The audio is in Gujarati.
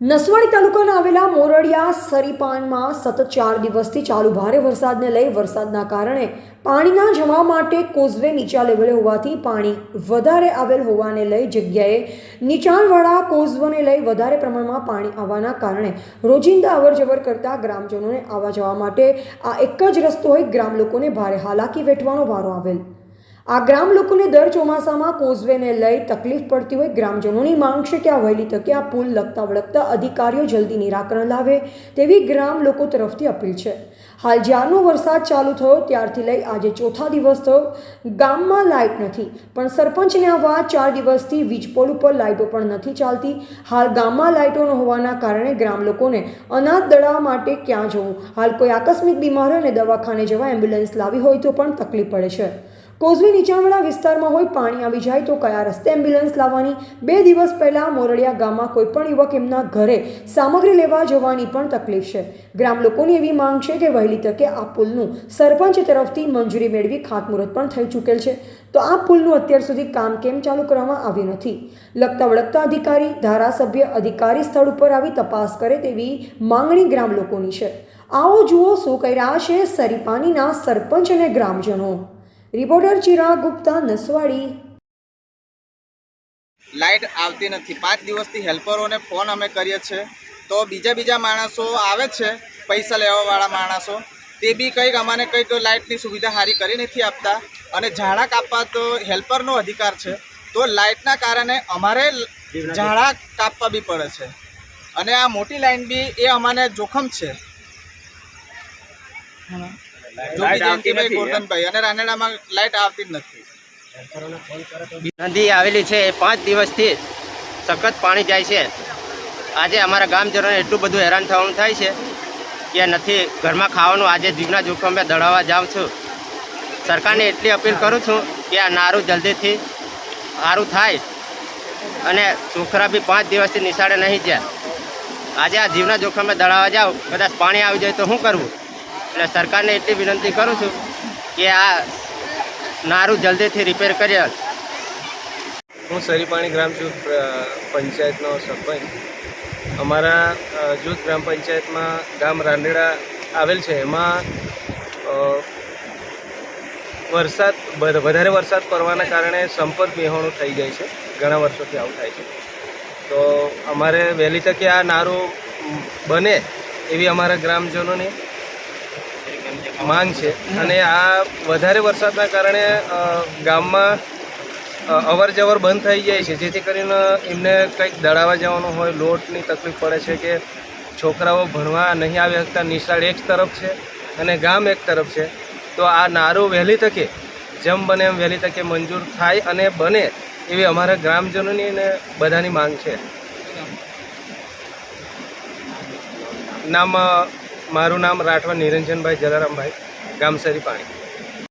નસવાડી તાલુકાના આવેલા મોરડિયા સરીપાનમાં સતત ચાર દિવસથી ચાલુ ભારે વરસાદને લઈ વરસાદના કારણે પાણીના જમા માટે કોઝવે નીચા લેવલે હોવાથી પાણી વધારે આવેલ હોવાને લઈ જગ્યાએ નીચાણવાળા કોઝવને લઈ વધારે પ્રમાણમાં પાણી આવવાના કારણે રોજિંદા અવરજવર કરતા ગ્રામજનોને આવવા જવા માટે આ એક જ રસ્તો હોય ગ્રામ લોકોને ભારે હાલાકી વેઠવાનો વારો આવેલ. આ ગ્રામ લોકોને દર ચોમાસામાં કોઝવેને લઈ તકલીફ પડતી હોય ગ્રામજનોની માંગ છે કે આ વહેલી તકે આ પુલ લગતા વળગતા અધિકારીઓ જલ્દી નિરાકરણ લાવે તેવી ગ્રામ લોકો તરફથી અપીલ છે. હાલ જ્યારનો વરસાદ ચાલુ થયો ત્યારથી લઈ આજે ચોથા દિવસ થયો. ગામમાં લાઇટ નથી, પણ સરપંચને આ વાત ચાર દિવસથી વીજપોલ ઉપર લાઇટો પણ નથી ચાલતી. હાલ ગામમાં લાઇટો ન હોવાના કારણે ગ્રામ લોકોને અનાજ દળવા માટે ક્યાં જવું? હાલ કોઈ આકસ્મિક બીમાર અને દવાખાને જવા એમ્બ્યુલન્સ લાવી હોય તો પણ તકલીફ પડે છે. કોઝવે નીચાણવાળા વિસ્તારમાં હોય પાણી આવી જાય તો કયા રસ્તે એમ્બ્યુલન્સ લાવવાની? બે દિવસ પહેલાં મોરડિયા ગામમાં કોઈપણ યુવક એમના ઘરે સામગ્રી લેવા જવાની પણ તકલીફ છે. ગ્રામ લોકોની એવી માંગ છે કે વહેલી તકે આ પુલનું સરપંચ તરફથી મંજૂરી મેળવી ખાતમુહૂર્ત પણ થઈ ચૂકેલ છે. તો આ પુલનું અત્યાર સુધી કામ કેમ ચાલુ કરવામાં આવ્યું નથી? લગતા વળગતા અધિકારી, ધારાસભ્ય, અધિકારી સ્થળ ઉપર આવી તપાસ કરે તેવી માંગણી ગ્રામ લોકોની છે. આવો જુઓ શું કહી રહ્યા છે સરીપાનીના સરપંચ અને ગ્રામજનો. રિપોર્ટર ચિરાગ ગુપ્તા નસવાડી. લાઇટ આવતી નથી. પાંચ દિવસથી હેલ્પરોને ફોન અમે કરીએ છીએ. તો બીજા બીજા માણસો આવે છે પૈસા લેવાવાળા માણસો. તે બી કંઈક અમાને કંઈક લાઇટની સુવિધા સારી કરી નથી આપતા. અને ઝાડા કાપવા તો હેલ્પરનો અધિકાર છે. તો લાઇટના કારણે અમારે ઝાડા કાપવા બી પડે છે. અને આ મોટી લાઇન બી એ અમાને જોખમ છે. જોગી નદી આવેલી છે એ પાંચ દિવસથી સખત પાણી જાય છે. આજે અમારા ગામજનોને એટલું બધું હેરાન થવાનું થાય છે કે નથી ઘરમાં ખાવાનું આજે જીવના જોખમે દળાવવા જાઉં છું. સરકારને એટલી અપીલ કરું છું કે આ નારું જલ્દીથી સારું થાય અને છોકરા બી પાંચ દિવસથી નિશાળે નહીં જાય. આજે આ જીવના જોખમે દળાવવા જાઉં કદાચ પાણી આવી જાય તો શું કરવું? એટલે સરકારને એટલી વિનંતી કરું છું કે આ નારું જલ્દીથી રિપેર કરી હું સરીપાણી ગ્રામ જૂથ પંચાયતનો સરપંચ. અમારા જૂથ ગ્રામ પંચાયતમાં ગામ રાંદેડા આવેલ છે. એમાં વરસાદ વધારે વરસાદ પડવાના કારણે સંપર્ક બિહોણું થઈ જાય છે. ઘણા વર્ષોથી આવું થાય છે. તો અમારે વહેલી તકે આ નારું બને એવી અમારા ગ્રામજનોની માંગ છે. અને આ વધારે વરસાદના કારણે ગામમાં અવર જવર બંધ થઈ જાય છે. જેથી કરીને એમને કંઈક દળાવવા જવાનું હોય, લોટની તકલીફ પડે છે કે છોકરાઓ ભણવા નહીં આવી શકતા. નિશાળ એક તરફ છે અને ગામ એક તરફ છે. તો આ નારું વહેલી તકે, જેમ બને એમ વહેલી તકે મંજૂર થાય અને બને એવી અમારા ગ્રામજનોની અને બધાની માંગ છે. નામ મારું નામ રાઠવા નિરંજનભાઈ જલારામભાઈ ગામસરી પાણી